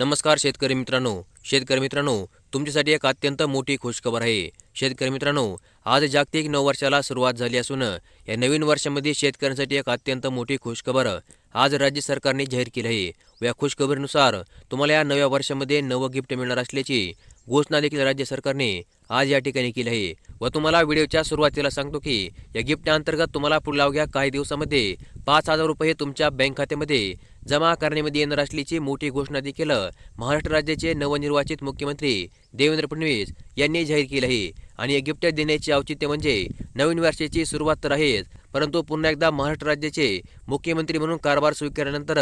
नमस्कार शेतकरी मित्रांनो. शेतकरी मित्रांनो तुमच्यासाठी एक अत्यंत मोठी खुशखबर आहे. शेतकरी मित्रांनो आज जागतिक नववर्षाला सुरुवात झाली असून या नवीन वर्षामध्ये शेतकऱ्यांसाठी एक अत्यंत मोठी खुशखबर आज राज्य सरकारने जाहीर केली आहे. व या खुशखबरीनुसार तुम्हाला या नव्या वर्षामध्ये नवं गिफ्ट मिळणार असल्याची घोषणा देखील राज्य सरकारने आज या ठिकाणी केली आहे. व तुम्हाला व्हिडिओच्या सुरुवातीला सांगतो की या गिफ्ट अंतर्गत तुम्हाला पुढल्या अवघ्या काही दिवसामध्ये पाच हजार रुपये तुमच्या बँक खात्यामध्ये जमा करण्यामध्ये येणार असल्याची मोठी घोषणा देखील महाराष्ट्र राज्याचे नवनिर्वाचित मुख्यमंत्री देवेंद्र फडणवीस यांनी जाहीर केली आहे. आणि हे गिफ्ट देण्याचे औचित्य म्हणजे नवीन वर्षाची सुरुवात तर आहेच परंतु पुन्हा एकदा महाराष्ट्र राज्याचे मुख्यमंत्री म्हणून कारभार स्वीकारल्यानंतर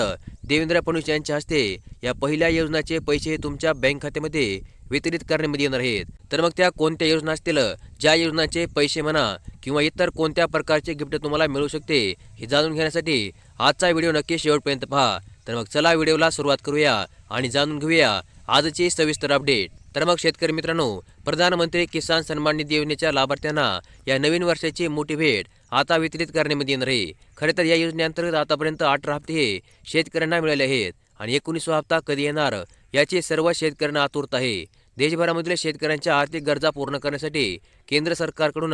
देवेंद्र फडणवीस यांच्या हस्ते या पहिल्या योजनाचे पैसे तुमच्या बँक खात्यामध्ये वितरित करण्यामध्ये येणार आहेत. तर मग त्या कोणत्या योजना असतील? ज्या योजनांचे पैसे म्हणा किंवा इतर कोणत्या प्रकारचे गिफ्ट तुम्हाला मिळू शकते हे जाणून घेण्यासाठी आजचा व्हिडिओ नक्की शेवटपर्यंत पहा. तर मग चला व्हिडिओला सुरुवात करूया आणि जाणून घेऊया आजची सविस्तर अपडेट. तर मग शेतकरी मित्रांनो प्रधानमंत्री किसान सन्मान निधी योजनेच्या लाभार्थ्यांना या नवीन वर्षाची मोठी भेट आता वितरित करण्यामध्ये येणार आहे. खरे तर या योजनेअंतर्गत आतापर्यंत अठरा हप्ते हे शेतकऱ्यांना मिळाले आहेत आणि एकोणीसवा हप्ता कधी येणार? याची सर्व शेतकऱ्यांना आतुरता आहे. देशभरामधील शेतकऱ्यांच्या आर्थिक गरजा पूर्ण करण्यासाठी केंद्र सरकारकडून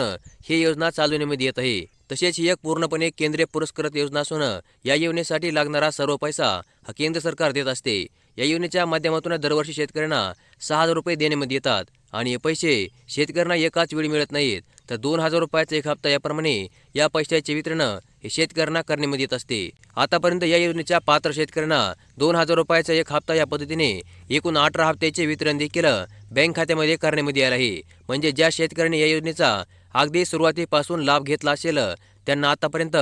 ही योजना चालवण्यामध्ये येत आहे. तसेच ही एक पूर्णपणे केंद्रीय पुरस्कृत योजना असून या योजनेसाठी लागणारा सर्व पैसा हा केंद्र सरकार देत असते. या योजनेच्या माध्यमातून दरवर्षी शेतकऱ्यांना सहा हजार रुपये देण्यामध्ये येतात आणि हे पैसे शेतकऱ्यांना एकाच वेळी मिळत नाहीत. तर दोन हजार रुपयाचा एक हप्ता याप्रमाणे या पैशाचे वितरण हे शेतकऱ्यांना करण्यामध्ये येत असते. आतापर्यंत या योजनेच्या पात्र शेतकऱ्यांना दोन हजार रुपयाचा एक हप्ता या पद्धतीने एकूण अठरा हप्त्याचे वितरण देखील बँक खात्यामध्ये करण्यामध्ये आलं आहे. म्हणजे ज्या शेतकऱ्यांनी या योजनेचा अगदी सुरुवातीपासून लाभ घेतला असेल त्यांना आतापर्यंत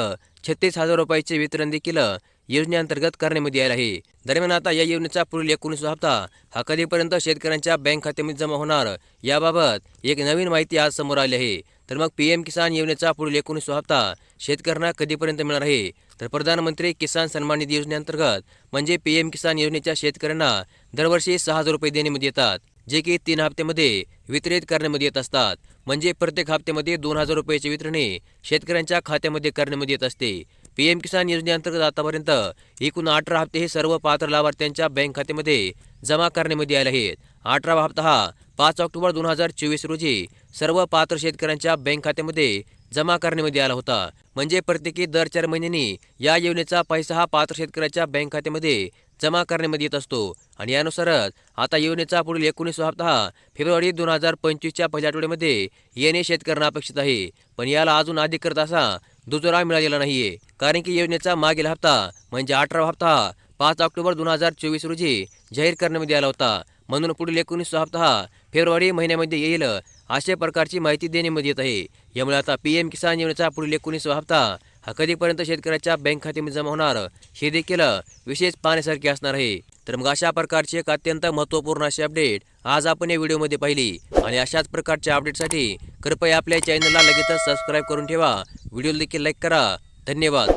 छत्तीस हजार रुपयाचे वितरण देखील योजनेअंतर्गत करण्यामध्ये आला आहे. दरम्यान आता या योजनेचा पुढील एकोणीसवा हप्ता हा कधीपर्यंत शेतकऱ्यांच्या बँक खात्यामध्ये जमा होणार याबाबत एक नवीन माहिती आज समोर आली आहे. तर मग पी एम किसान योजनेचा पुढील एकोणीसवा हप्ता शेतकऱ्यांना कधीपर्यंत मिळणार आहे? तर प्रधानमंत्री किसान सन्मान निधी योजनेअंतर्गत म्हणजे पी एम किसान योजनेच्या शेतकऱ्यांना दरवर्षी सहा हजार रुपये देण्यामध्ये येतात जे की तीन हप्त्यामध्ये वितरित करण्यामध्ये येत असतात. म्हणजे प्रत्येक हप्त्यामध्ये दोन हजार रुपयाचे वितरणे शेतकऱ्यांच्या खात्यामध्ये करण्यामध्ये येत असते. पीएम किसान योजनेअंतर्गत आतापर्यंत एकूण अठरा हप्ते हे सर्व पात्र लाभार्थ्यांच्या बँक खात्यामध्ये जमा करण्यामध्ये आले आहेत. अठरावा हप्ता हा पाच ऑक्टोबर दोन हजार चोवीस रोजी सर्व पात्र शेतकऱ्यांच्या बँक खात्यामध्ये जमा करण्यामध्ये आला होता. म्हणजे प्रत्येकी दर चार महिन्यांनी या योजनेचा पैसा हा पात्र शेतकऱ्याच्या बँक खात्यामध्ये जमा करण्यामध्ये येत असतो. आणि यानुसारच आता योजनेचा पुढील एकोणीसवा हप्ता हा फेब्रुवारी दोन हजार पंचवीसच्या पहिल्या आठवड्यामध्ये येणे शेतकऱ्यांना अपेक्षित आहे. पण याला अजून अधिकृत असा दुजोरा मिळालेला नाहीये. कारण की योजनेचा मागील हप्ता म्हणजे अठरावा हप्ता हा पाच ऑक्टोबर दोन हजार चोवीस रोजी जाहीर करण्यामध्ये आला होता. म्हणून पुढील एकोणीसवा हप्ता हा फेब्रुवारी महिन्यामध्ये येईल अशा प्रकारची माहिती देण्यामध्ये येत आहे. यामुळे आता पी एम किसान योजनेचा पुढील एकोणीसवा हप्ता हा कधीपर्यंत शेतकऱ्याच्या बँक खात्यामध्ये जमा होणार? हे देखील विशेष पाहण्यासारखे असणार आहे. तर मग अशा प्रकारची एक अत्यंत महत्त्वपूर्ण अशी अपडेट आज आपण या व्हिडिओमध्ये पाहिली. आणि अशाच प्रकारच्या अपडेटसाठी कृपया आपल्या चॅनलला लगेचच सबस्क्राईब करून ठेवा. व्हिडिओ देखील लाईक करा. धन्यवाद.